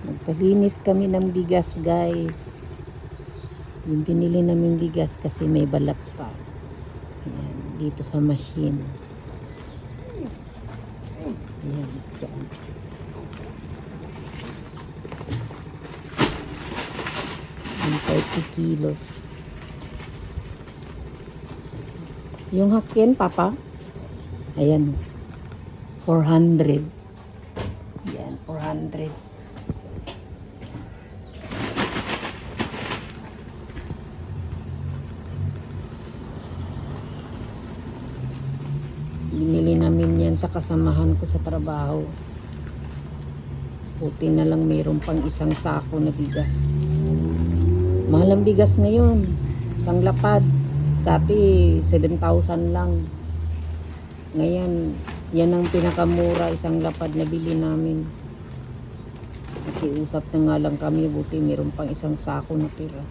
Nagpalinis kami ng bigas guys. Yung binili namin bigas kasi may balat pa. Ayan, dito sa machine. Ayan, dyan. Yung 30 kilos. Yung hakin, papa? Ayan. 400. Yan, 400. Binili namin yan sa kasamahan ko sa trabaho. Buti na lang mayroon pang isang sako na bigas. Mahal ang bigas ngayon. Isang lapad. Dati 7,000 lang. Ngayon, yan ang pinakamura isang lapad na bili namin. Nakiusap na nga lang kami, buti mayroon pang isang sako na tira.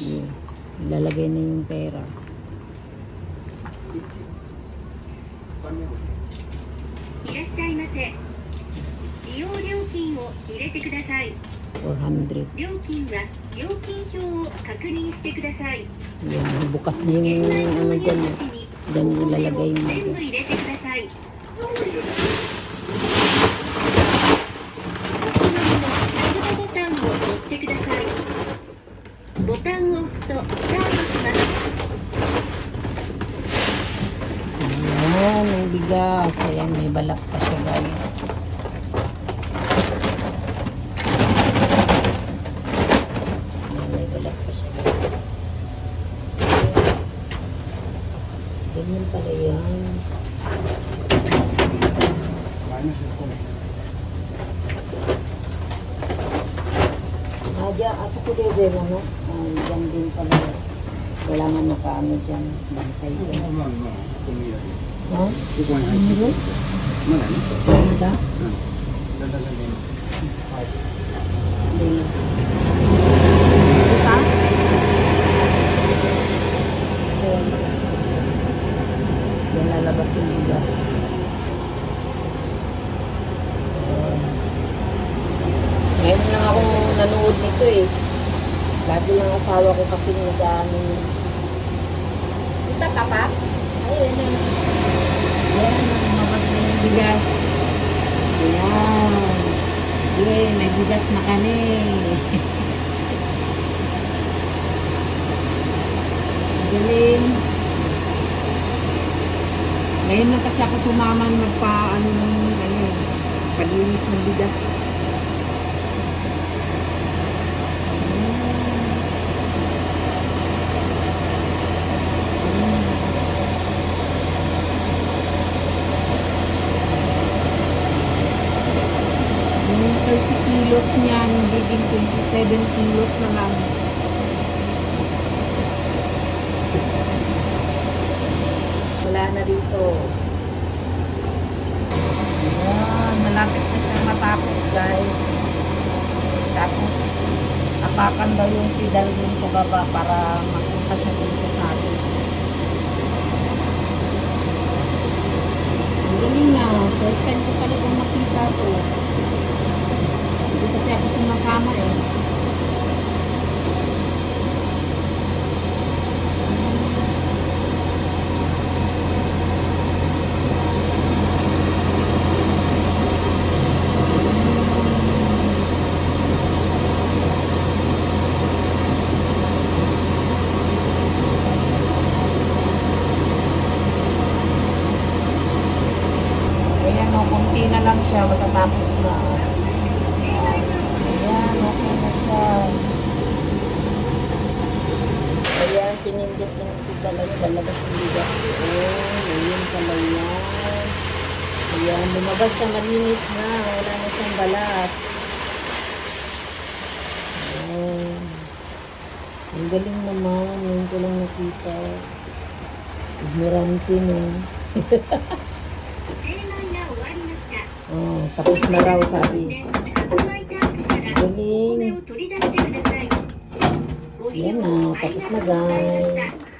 Yeah. Ilalagay na yung pera. いらっしゃいませ。利用料金を入れてください。料金は料金表を確認してください。いや、もう、ぼかすね。全部入れてください。bigas. Ayan, may balak pa siya guys. Ayan, pa siya guys. Ganyan pala yan. Aja, ako ko dede mo, no? Ay, dyan din pala. Wala man na paano dyan. Bantay ko. 어? 이거? 뭐다? Yan lalabas yung bigas. Ngayon lang ako nanood nito eh. Dati lang asawa ko kasi nag-ano. Ito ka pa? Ayun, ayun. Ayan, lumabas na yung bigas. Ayan. Yay, may bigas na kami. Galing. Ngayon na kasi ako sumaman magpa ano ano, paglinis ng bigas. Kilos niyan, magiging 27 kilos na lang. Wala na dito. Ayan, malapit na siyang matapos guys. Tapos, apakan daw yung pedal dun sa baba para mapunta siya dun atin. Ang galing na. First time ko talaga makita to. Hindi kasi ako sumasama eh. Ayan o, kunti na lang siya. Matatapos na. Ayan, okay na siya. Ayan, pinindot ng kita lang yung lalabas yung bigas. Oh, ayun pala yan. Ayan, lumabas siya malinis na. Wala na siyang balat. Ayan. Ang galing naman. Ngayon ko lang nakita. Ignorante no. Oh, tapos na raw sabi. Galing. Yan na, tapos na guys.